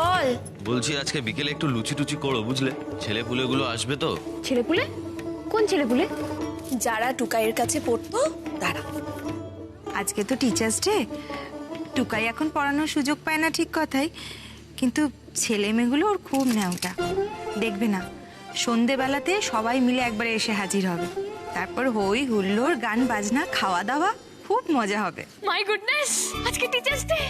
বল। বলছি আজকে বিকেলে একটু লুচি টুচি করো বুঝলে? ছেলে পুলেগুলো আসবে তো। ছেলেপুলে? কোন ছেলেপুলে? যারা টুকাইয়ের কাছে পড়তো তারা। আজকে তো টিচার্স ডে টুকাই এখন পড়ানোর সুযোগ পায় না ঠিক কথাই। কিন্তু ছেলে মেয়েগুলো ওর খুব নেওটা দেখবে না সন্ধেবেলাতে সবাই মিলে একবারে এসে হাজির হবে। তারপর হই হুল্লোড় গান বাজনা খাওয়া দাওয়া খুব মজা হবে। মাই গুডনেস আজকে টিচার্স ডে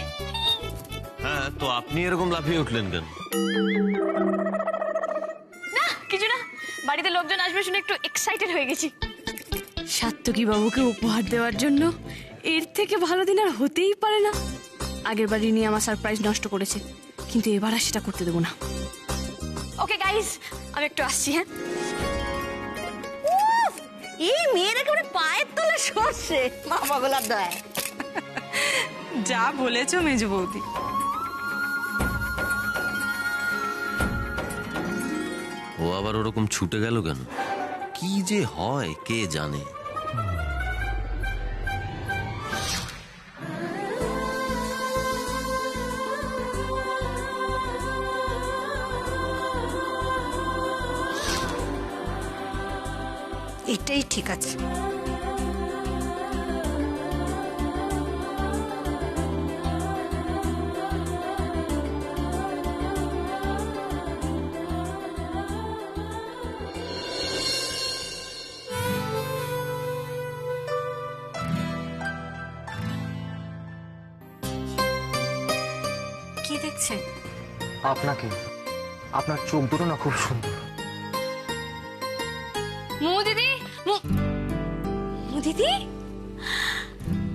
হ্যাঁ তো আপনি এরকম লাফিয়ে উঠলেন কেন? না কিছু না। বাড়িতে লোকজন আসবে শুনে একটু এক্সাইটেড হয়ে গেছি। সাত্তকী বাবুকে উপহার দেওয়ার জন্য এর থেকে ভালো দিন আর হতেই পারে না। আগের বাড়ি নিয়ে আমার সারপ্রাইজ নষ্ট করেছে কিন্তু এবার আর সেটা করতে দেবো না। ওকে গাইস আমি একটু আসছি হ্যাঁ? এই মেয়ের একেবারে পায়ের তলে সর্ষে মামা গোলার দয়। যা বলেছ মেজ বৌদি। আবার ওরকম ছুটে গেল কেন? কি যে হয় কে জানে? এটাই ঠিক আছে। আপনাকে। আপনার চোখ দুটো না খুব সুন্দর। মু দিদি মু- মু দিদি?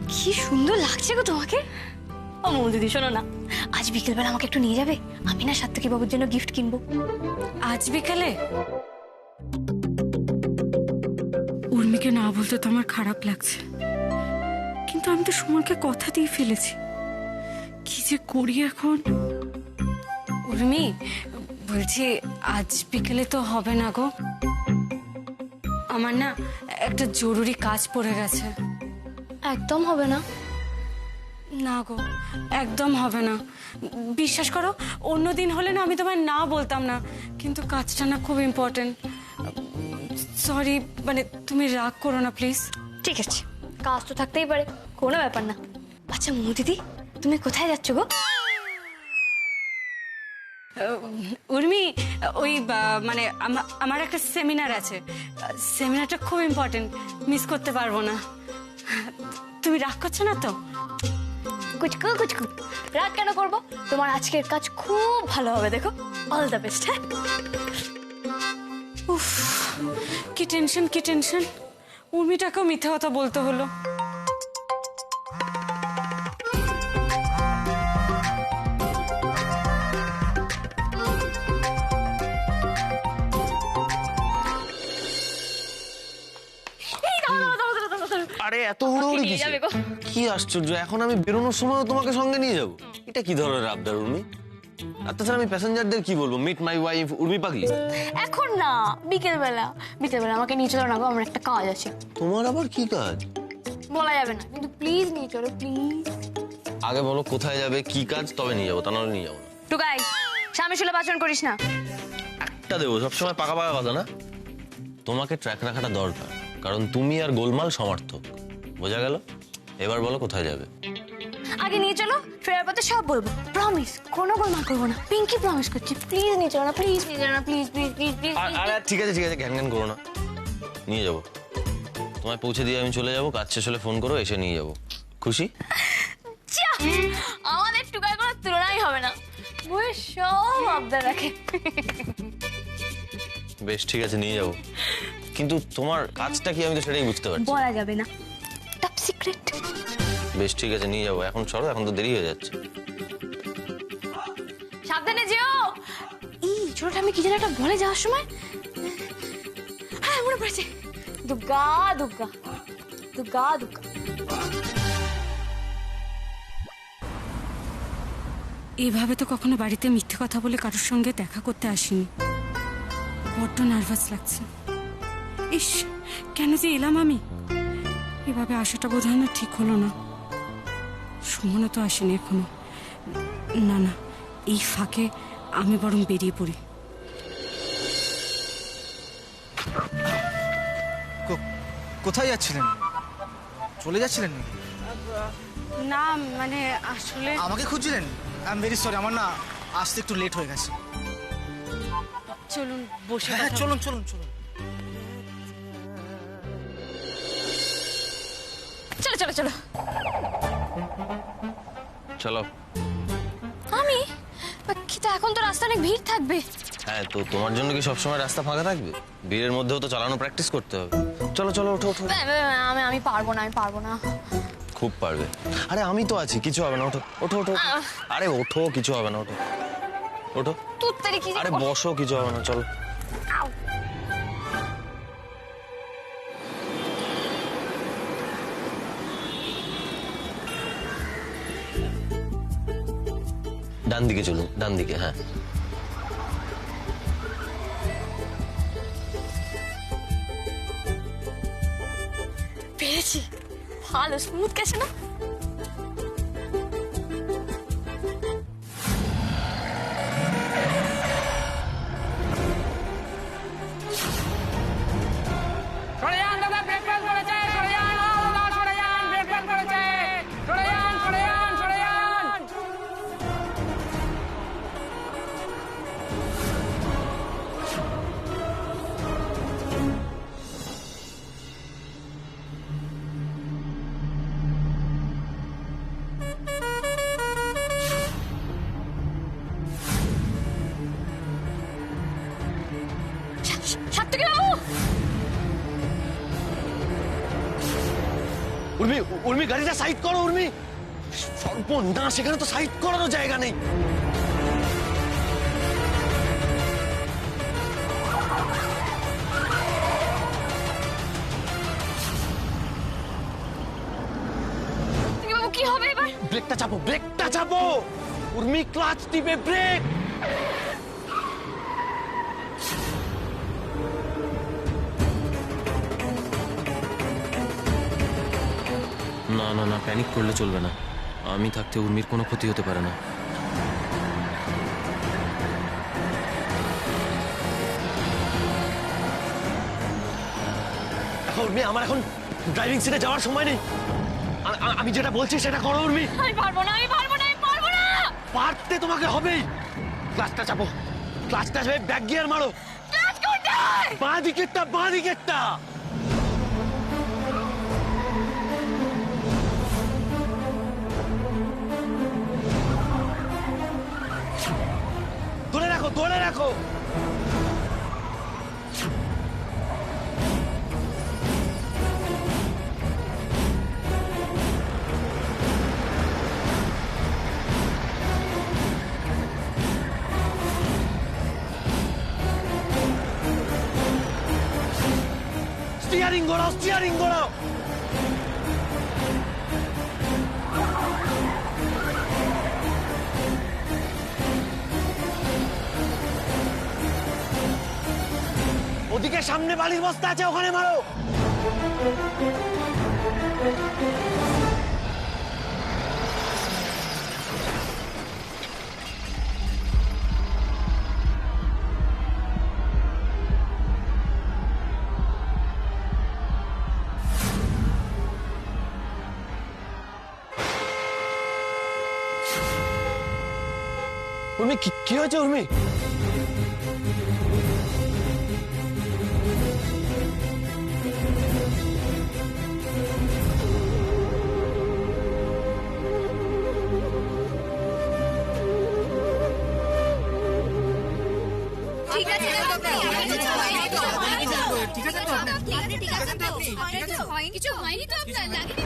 কি সুন্দর লাগছে গো তোমাকে। ও মু দিদি শোনো না। আজ বিকেলবেলা আমাকে একটু নিয়ে যাবে? আমি না সাত্তকী বাবুর জন্য গিফট কিনবো। আজ বিকালে? উর্মিকে না বলতে তো আমার খারাপ লাগছে। কিন্তু আমি তো সুমনকে কথা দিয়ে ফেলেছি। কি যে করি এখন? উর্মি বলছি আজ বিকেলে তো হবে না গো। আমার না একটা জরুরি কাজ পড়ে গেছে। একদম হবে না। না গো একদম হবে না। বিশ্বাস করো অন্য দিন হলে না আমি তোমায় না বলতাম না। কিন্তু কাজটা না খুব ইম্পর্টেন্ট সরি মানে তুমি রাগ করো না প্লিজ ঠিক আছে কাজ তো থাকতেই পারে কোনো ব্যাপার না। আচ্ছা মু দিদি তুমি কোথায় যাচ্ছ গো? উর্মি ওই মানে আমার একটা সেমিনার আছে। সেমিনারটা খুব ইম্পর্টেন্ট মিস করতে পারব না। তুমি রাগ করছ না তো? কুচকু কুচকু। রাগ কেন করব? তোমার আজকের কাজ খুব ভালো হবে দেখো। অল দ্য বেস্ট হ্যাঁ? উফ কি টেনশন কি টেনশন উর্মিটাকেও মিথ্যা কথা বলতে হলো। আরে এত হুড়োহুড়ি নিয়ে যাবে গো। কি আশ্চর্য এখন আমি বেরোনোর সময় তোমাকে সঙ্গে নিয়ে যাব। এটা কি ধরনের আবদার উর্মি? আর তাছাড়া আমি প্যাসেঞ্জারদের কি বলব? মিট মাই ওয়াইফ উর্মি পাগলি? এখন না বিকেল বেলা বিকেল বেলা আমাকে নিয়ে চলো না গো আমার একটা কাজ আছে। তোমার আবার কি কাজ? বলা যাবে না কিন্তু প্লিজ নিয়ে চলো প্লিজ আগে বলো কোথায় যাবে কি কাজ? তবে নিয়ে যাব তা নাহলে নিয়ে যাব না। টুকাই স্বামী শুলে বাচন করিস না। একটা দেবো সবসময় পাকা পাকা কথা না? তোমাকে ট্র্যাক রাখাটা দরকার। কারণ তুমি আর গোলমাল সমর্থক। বোঝা গেল? এবার বলো কোথায় যাবে? আগে নিয়ে চলো ফেরার পথে সব বলব। প্রমিস কোনো গোলমাল করব না। পিঙ্কি প্রমিস করছি। প্লিজ নিয়ে চলো না প্লিজ নিয়ে চলো না প্লিজ প্লিজ প্লিজ প্লিজ আর ঠিক আছে ঠিক আছে ঘ্যান ঘ্যান করো না। নিয়ে যাব। তোমায় পৌঁছে দিয়ে আমি চলে যাব কাজ শেষ হলে ফোন করো এসে নিয়ে যাব। খুশি? আমাদের টুকাই কোনো তুলনাই হবে না। বই সব আবদার রাখে। বেশ ঠিক আছে নিয়ে যাব। কিন্তু তোমার কাজটা কি আমি তো সেটাই বুঝতে পারছি। বলা যাবে না। টপ সিক্রেট বেশ ঠিক আছে নিয়ে যাব। এখন চলো এখন তো দেরি হয়ে যাচ্ছে। সাবধানে যেও! এই ছোটটা আমি কি যেন একটা বলে যাওয়ার সময়? হ্যাঁ মনে পড়েছে। দুর্গা দুর্গা। দুর্গা দুর্গা। এভাবে তো কখনো বাড়িতে মিথ্যে কথা বলে কারোর সঙ্গে দেখা করতে আসিনি। বড্ড নার্ভাস লাগছে। ইস কেন যে এলাম আমি? এভাবে আসাটা বোধ হয় না ঠিক হলো না। সুমনও তো আসেনি এখনও। না না এই ফাঁকে আমি বরং বেরিয়ে পড়ি। কো- কোথায় যাচ্ছিলেন? চলে যাচ্ছিলেন নাকি? না মানে আসলে আমাকে খুঁজছিলেন? আই এম ভেরি সরি আমার না আসতে একটু লেট হয়ে গেছে। চলুন বসে হ্যাঁ চলুন চলুন চলুন। চলো চলো চলো। চলো। আমি? কিন্তু এখন তো রাস্তা অনেক ভিড় থাকবে। হ্যাঁ তো তোমার জন্য কি সবসময় রাস্তা ফাঁকা থাকবে? ভিড়ের মধ্যেও তো চালানো প্র্যাকটিস করতে হবে। চলো চলো ওঠো ওঠো আমি আমি পারব না আমি পারব না। খুব পারবে। আরে আমি তো আছি কিছু হবে না ওঠো ওঠো ওঠো। আরে ওঠো কিছু হবে না ওঠো। ওঠো। আরে বসো কিছু হবে না চলো। ডান দিকে চলুন ডান দিকে হ্যাঁ পেরেছি ভালো স্মুথ গেছে না উর্মি উর্মি গাড়িটা সাইড করো উর্মি। সর্বনাশ সেখানে তো সাইড করারও জায়গা নেই। ব্রেকটা চাপো ব্রেকটা চাপো। উর্মি ক্লাচ টিপে ব্রেক না না না প্যানিক করলে চলবে না। আমি থাকতে উর্মির কোনো ক্ষতি হতে পারে না। এখন উর্মি আমার এখন ড্রাইভিং সিটে যাওয়ার সময় নেই। আমি যেটা বলছি সেটা করো উর্মি। আমি পারব না আমি পারব না আমি পারব না! পারতে তোমাকে হবেই। ক্লাচটা চাপো। ক্লাচটা চাপে ব্যাক গিয়ার মারো। করতে হয়! বাঁ দিকেরটা বাঁ দিকেরটা! ধরে রাখো। স্টিয়ারিং ঘোরাও স্টিয়ারিং ঘোরাও সামনে বালির বস্তা আছে ওখানে মারো। কি হয়েছে উর্মি? কিছু হয়নি তো? আপনার? লাগেনি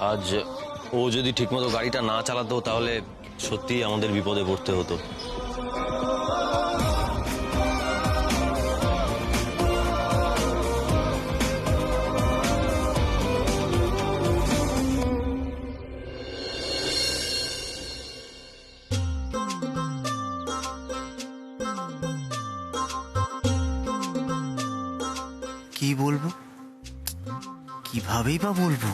আজ ও যদি ঠিকমতো গাড়িটা না চালাতো, তাহলে সত্যি আমাদের বিপদে পড়তে হতো। কি বলব? কিভাবেই বা বলব?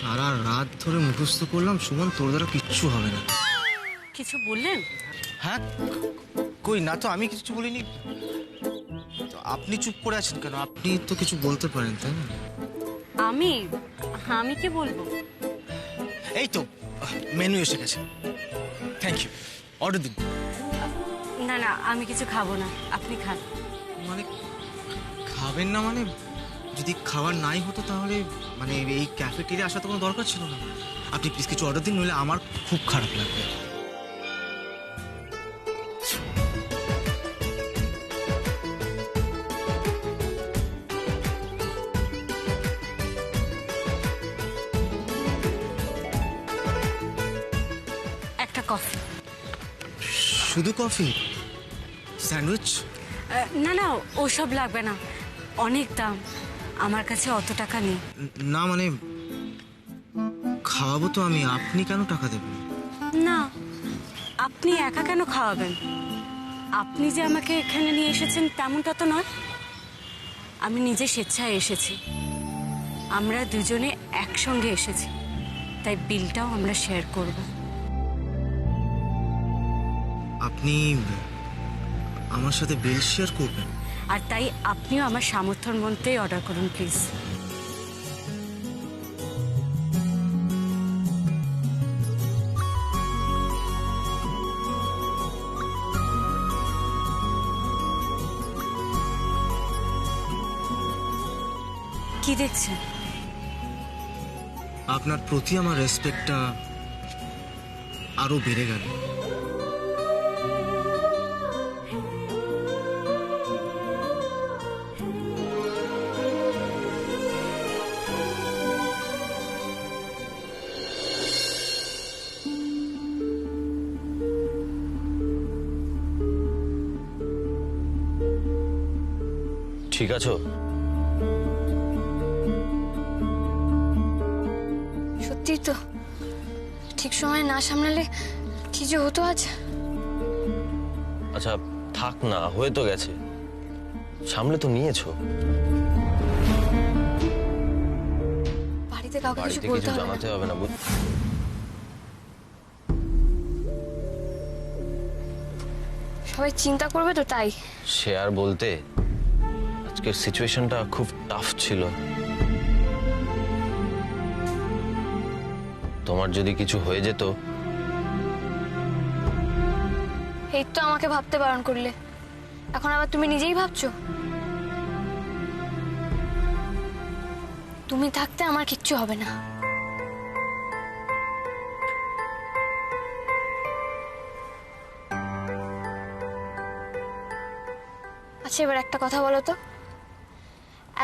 সারা রাত ধরে মুখস্থ করলাম সুমন তোর দ্বারা কিচ্ছু হবে না। কিছু বললেন? হ্যাঁ কই না তো আমি কিছু বলিনি। আপনি চুপ করে আছেন কেন? আপনি তো কিছু বলতে পারেন তাই না? আমি? আমি কি বলব? এই তো মেনু এসে গেছে। থ্যাংক ইউ অর্ডার দিন। না না আমি কিছু খাব না। আপনি খান। মানে খাবেন না মানে যদি খাবার নাই হতো তাহলে মানে এই ক্যাফেটেরিয়া আসা তো কোনো দরকার ছিল না। আপনি প্লিজ কিছু অর্ডার দিন নইলে আমার খুব খারাপ লাগবে। একটা কফি শুধু কফি স্যান্ডউইচ না না ওসব লাগবে না। অনেক দাম। আমার কাছে অত টাকা নেই। না মানে খাওয়াবো তো আমি আপনি কেন টাকা দেবেন? না আপনি একা কেন খাওয়াবেন? আপনি যে আমাকে এখানে নিয়ে এসেছেন তেমনটা তো নয়। আমি নিজে স্বেচ্ছায় এসেছি। আমরা দুজনে একসঙ্গে এসেছি। তাই বিলটাও আমরা শেয়ার করব। আপনি আমার সাথে বিল শেয়ার করবেন? আর তাই আপনিও আমার সামর্থ্যর মধ্যেই অর্ডার করুন প্লিজ কি দেখছেন? আপনার প্রতি আমার রেসপেক্টটা আরও বেড়ে গেল। ঠিক আছো? সত্যি তো। ঠিক সময় না সামলালে কি যে হতো আজ? আচ্ছা থাক না হয়ে তো গেছে। সামলে তো নিয়েছো। বাড়িতে কাউকে কিছু বলতে হবে না। জানাতে হবে না সবাই চিন্তা করবে তো তাই। সে আর বলতে আজকের সিচুয়েশনটা খুব টাফ ছিল। তোমার যদি কিছু হয়ে যেত, এই তো আমাকে ভাবতে বারণ করলে। এখন আবার তুমি নিজেই ভাবছ? তুমি থাকতে আমার কিচ্ছু হবে না। আচ্ছা এবার একটা কথা বলো তো।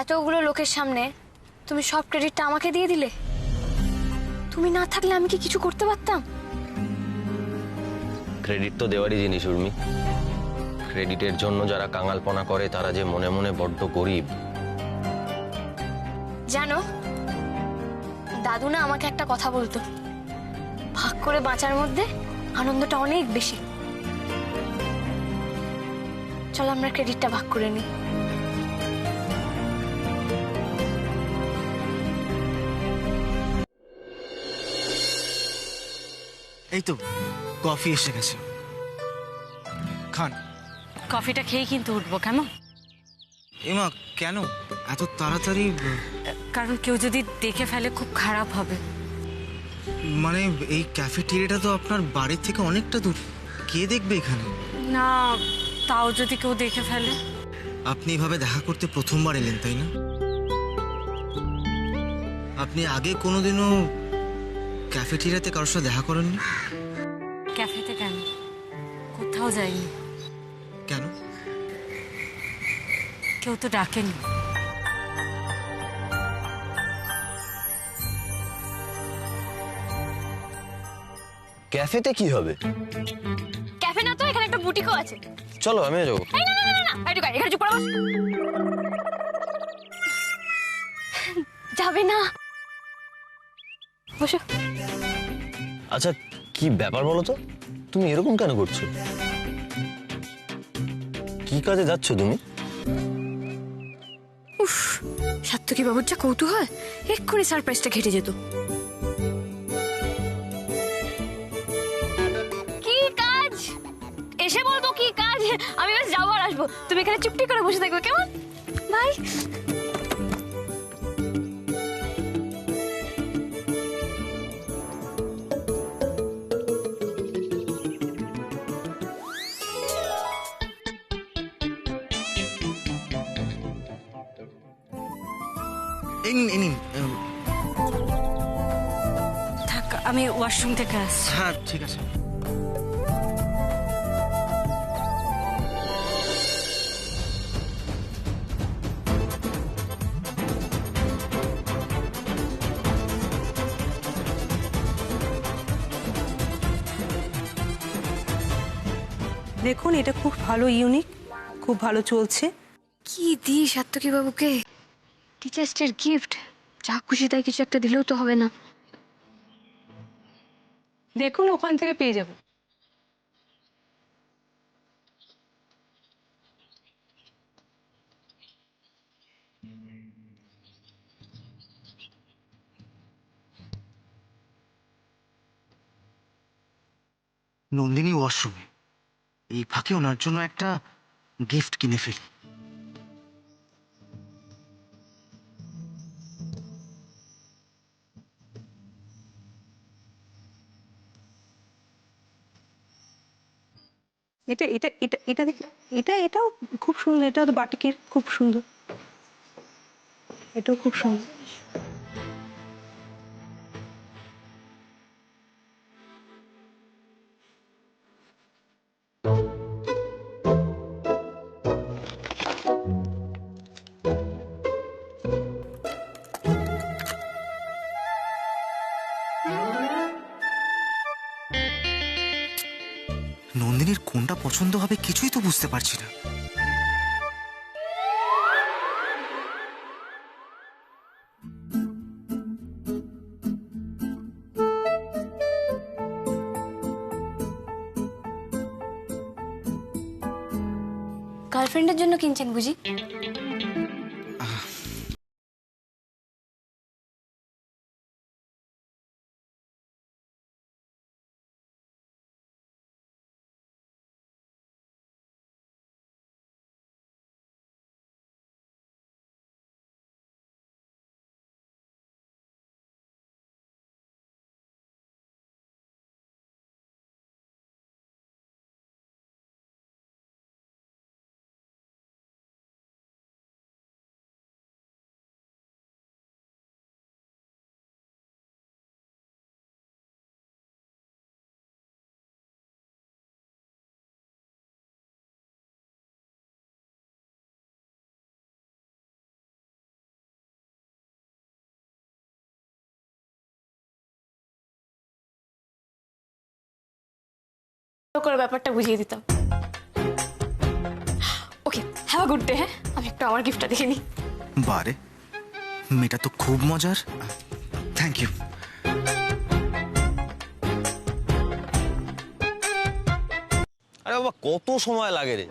এতগুলো লোকের সামনে তুমি সব ক্রেডিটটা আমাকে দিয়ে দিলে? তুমি না থাকলে আমি কি কিছু করতে পারতাম? ক্রেডিট তো দেওয়ারই জিনিস উর্মি। ক্রেডিটের জন্য যারা কাঙালপনা করে তারা যে মনে মনে বড্ড গরিব। জানো দাদু না আমাকে একটা কথা বলতো। ভাগ করে বাঁচার মধ্যে আনন্দটা অনেক বেশি। চলো আমরা ক্রেডিটটা ভাগ করে নিই। এই তো কফি এসে গেছে। খান। কফিটা খেয়ে কিন্তু উঠবো কেমন এমা কেন? এত তাড়াতাড়ি কারণ কেউ যদি দেখে ফেলে খুব খারাপ হবে। মানে এই ক্যাফেটেরিয়াটা তো আপনার বাড়ির থেকে অনেকটা দূর। কে দেখবে এখানে? না তাও যদি কেউ দেখে ফেলে। আপনি এভাবে দেখা করতে প্রথমবার এলেন তাই না? আপনি আগে কোনোদিনও ক্যাফেটেরিয়াতে কারোর সাথে দেখা করেননি? ক্যাফেতে কেন? কোথাও যাইনি কেন? কেউ তো ডাকেনি। ক্যাফেতে কি হবে? ক্যাফে না তো এখানে একটা বুটিকও আছে। চলো আমিও যাব। এই না না না না না এখানে চুপ করে যাবে না। বসো। আচ্ছা কি ব্যাপার বলো তো? তুমি এরকম কেন করছ? কি কাজে যাচ্ছ তুমি? উফ সাত্তকী বাবুর যা কৌতূহল এক্ষুনি সারপ্রাইজটা ঘেটে যেত। কি কাজ? এসে বলব কি কাজ? আমি বাস যাব আর আসব। তুমি এখানে চুপটি করে বসে থাকবে কেমন? বাই এই নিন এই নিন থাক আমি ওয়াশরুম থেকে আসছি। হ্যাঁ ঠিক আছে। দেখুন এটা খুব ভালো ইউনিক খুব ভালো চলছে। কি দিস সাত্তকী বাবুকে? টিচার্স ডের গিফট যা খুশি তাই কিছু একটা দিলেও তো হবে না। দেখুন ওখান থেকে পেয়ে যাবেন নন্দিনী ওয়াশরুমে এই ফাঁকে ওনার জন্য একটা গিফট কিনে ফেলি। এটা এটা এটা এটা দেখ, এটা, এটাও খুব সুন্দর, এটাও তো বাটিকের, খুব সুন্দর। এটাও খুব সুন্দর। পছন্দ হবে কিছুই তো বুঝতে পারছি না। গার্লফ্রেন্ডের জন্য কিনছেন বুঝি? করে ব্যাপারটা বুঝিয়ে দিতাম। ওকে হ্যাভ গুড ডে হ্যাঁ? আমি একটু আমার গিফটটা দেখে নিই। বারে মেয়েটা তো খুব মজার। থ্যাংক ইউ আরে বাবা কত সময় লাগে রে।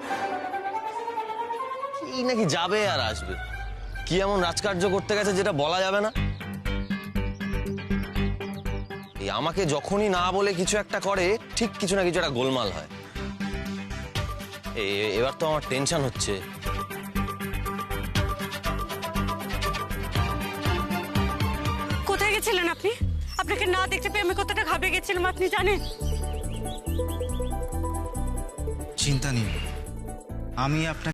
এই নাকি যাবে আর আসবে? কি এমন রাজকার্য করতে গেছে যেটা বলা যাবে না? এই আমাকে যখনই না বলে কিছু একটা করে ঠিক কিছু না কিছু একটা গোলমাল হয়। এবার তো আমার টেনশন হচ্ছে। কোথায় গেছিলেন আপনি? আপনাকে না দেখতে পেয়ে আমি কতটা ঘাবড়ে গেছিলাম আপনি জানেন? চিন্তা নেই। আমি আপনাকে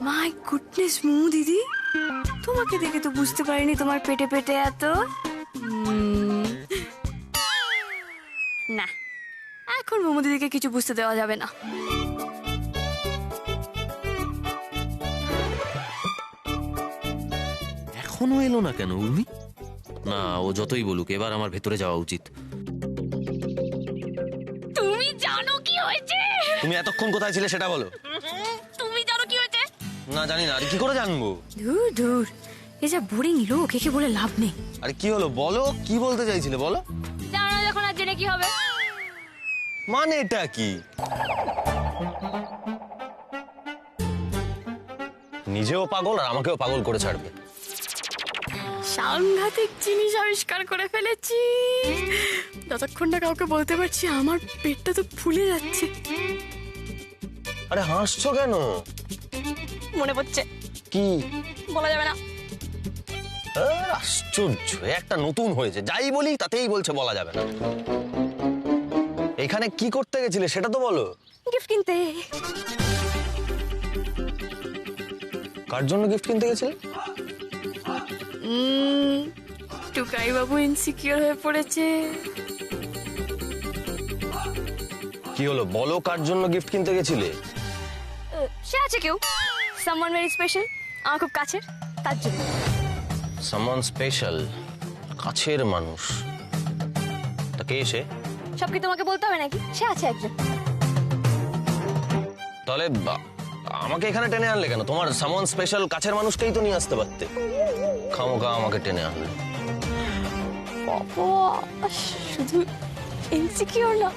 মাই গুডনেস দিদি। তোমাকে দেখে তো বুঝতে পারিনি তোমার পেটে পেটে এত। না, এখন মোমো দিদিকে কিছু বুঝতে দেওয়া যাবে না। এখনও এলো না কেন উর্মি? না ও যতই বলুক এবার আমার ভেতরে যাওয়া উচিত। তুমি জানো কি হয়েছে? তুমি এতক্ষণ কোথায় ছিলে সেটা বলো। তুমি জানো কি হয়েছে? না জানি না আরে কি করে জানব? দূর দূর এ যা বোরিং লোক একে বলে লাভ নেই। আরে কি হলো বলো কি বলতে চাইছিলে বলো? জানো না যখন আর জেনে কি হবে। মানে এটা কি? নিজেও পাগল আর আমাকেও পাগল করে ছাড়বে। সাংঘাতিক জিনিস আবিষ্কার করে ফেলেছি। যতক্ষণ না কাউকে বলতে পারছি আমার পেটটা তো ফুলে যাচ্ছে। আরে হাসছো কেন? মনে পড়ছে। কি? বলা যাবে না। আশ্চর্য একটা নতুন হয়েছে। যাই বলি তাতেই বলছে বলা যাবে না। এখানে কি করতে গেছিলে সেটা তো বলো। গিফট কিনতে। কার জন্য গিফট কিনতে গেছিলে? টুকাই বাবু ইনসিকিউর হয়ে পড়েছে। কি হলো? বলো কার জন্য গিফট কিনতে গেছিলে? সে আছে কেউ? সামওয়ান ভেরি স্পেশাল আমার খুব কাছের তার জন্য। সামন স্পেশাল কাছের মানুষ। তা কে এসে সব কি তোমাকে বলতে হবে নাকি? সে আছে একজন। তাহলে বা- আমাকে এখানে টেনে আনলে কেন? তোমার সামন স্পেশাল কাছের মানুষকেই তো নিয়ে আসতে পারতে। খামোকা আমাকে টেনে আনলে শুধু ইনসিকিউর না